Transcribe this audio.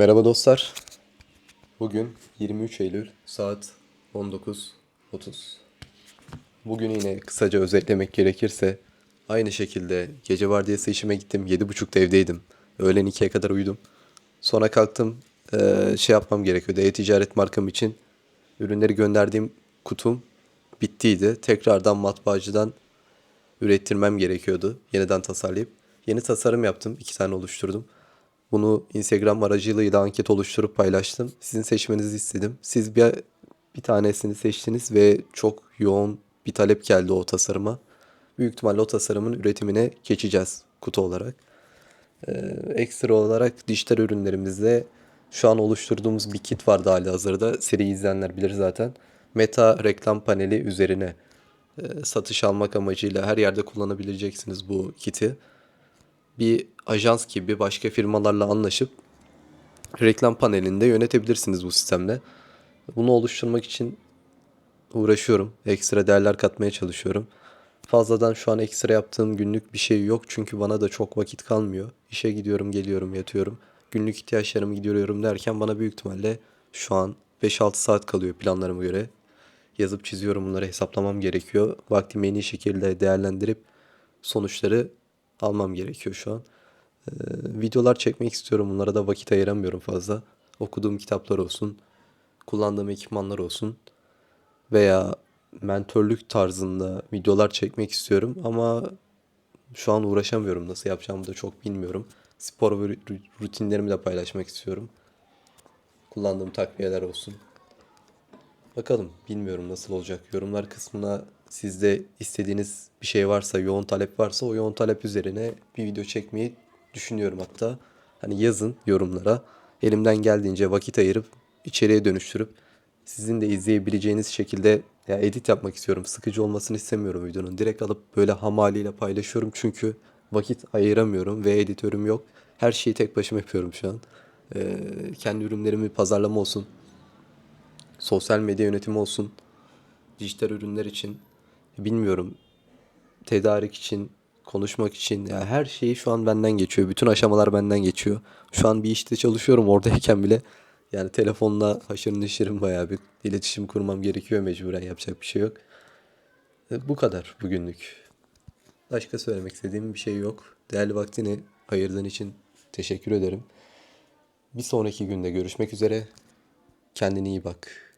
Merhaba dostlar. Bugün 23 Eylül saat 19.30. Bugün yine kısaca özetlemek gerekirse aynı şekilde gece vardiyası işime gittim. 7.30'da evdeydim. Öğlen 2'ye kadar uyudum. Sonra kalktım. eee, şey yapmam gerekiyordu. E-ticaret markam için ürünleri gönderdiğim kutum bittiydi. Tekrardan matbaacıdan ürettirmem gerekiyordu. Yeniden tasarlayıp. Yeni tasarım yaptım. iki tane oluşturdum. Bunu Instagram aracılığıyla anket oluşturup paylaştım. Sizin seçmenizi istedim. Siz bir, bir tanesini seçtiniz ve çok yoğun bir talep geldi o tasarıma. Büyük ihtimalle o tasarımın üretimine geçeceğiz kutu olarak. Ee, ekstra olarak dijital ürünlerimizde şu an oluşturduğumuz bir kit vardı hali hazırda. Seri izleyenler bilir zaten. Meta reklam paneli üzerine e, satış almak amacıyla her yerde kullanabileceksiniz bu kiti bir ajans gibi başka firmalarla anlaşıp reklam panelinde yönetebilirsiniz bu sistemle. Bunu oluşturmak için uğraşıyorum. Ekstra değerler katmaya çalışıyorum. Fazladan şu an ekstra yaptığım günlük bir şey yok çünkü bana da çok vakit kalmıyor. İşe gidiyorum, geliyorum, yatıyorum. Günlük ihtiyaçlarımı gidiyorum derken bana büyük ihtimalle şu an 5-6 saat kalıyor planlarıma göre. Yazıp çiziyorum bunları hesaplamam gerekiyor. Vaktimi en iyi şekilde değerlendirip sonuçları almam gerekiyor şu an. Ee, videolar çekmek istiyorum. Bunlara da vakit ayıramıyorum fazla. Okuduğum kitaplar olsun, kullandığım ekipmanlar olsun veya mentörlük tarzında videolar çekmek istiyorum ama şu an uğraşamıyorum. Nasıl yapacağımı da çok bilmiyorum. Spor ve ru- rutinlerimi de paylaşmak istiyorum. Kullandığım takviyeler olsun. Bakalım bilmiyorum nasıl olacak. Yorumlar kısmına sizde istediğiniz bir şey varsa, yoğun talep varsa o yoğun talep üzerine bir video çekmeyi düşünüyorum hatta. Hani yazın yorumlara. Elimden geldiğince vakit ayırıp içeriye dönüştürüp sizin de izleyebileceğiniz şekilde ya edit yapmak istiyorum. Sıkıcı olmasını istemiyorum videonun. Direkt alıp böyle ham haliyle paylaşıyorum çünkü vakit ayıramıyorum ve editörüm yok. Her şeyi tek başıma yapıyorum şu an. Ee, kendi ürünlerimi pazarlama olsun, sosyal medya yönetimi olsun, dijital ürünler için bilmiyorum tedarik için, konuşmak için ya her şeyi şu an benden geçiyor. Bütün aşamalar benden geçiyor. Şu an bir işte çalışıyorum oradayken bile yani telefonla haşır neşirim bayağı bir iletişim kurmam gerekiyor mecburen yapacak bir şey yok. E, Bu kadar bugünlük. Başka söylemek istediğim bir şey yok. Değerli vaktini ayırdığın için teşekkür ederim. Bir sonraki günde görüşmek üzere. Kendine iyi bak.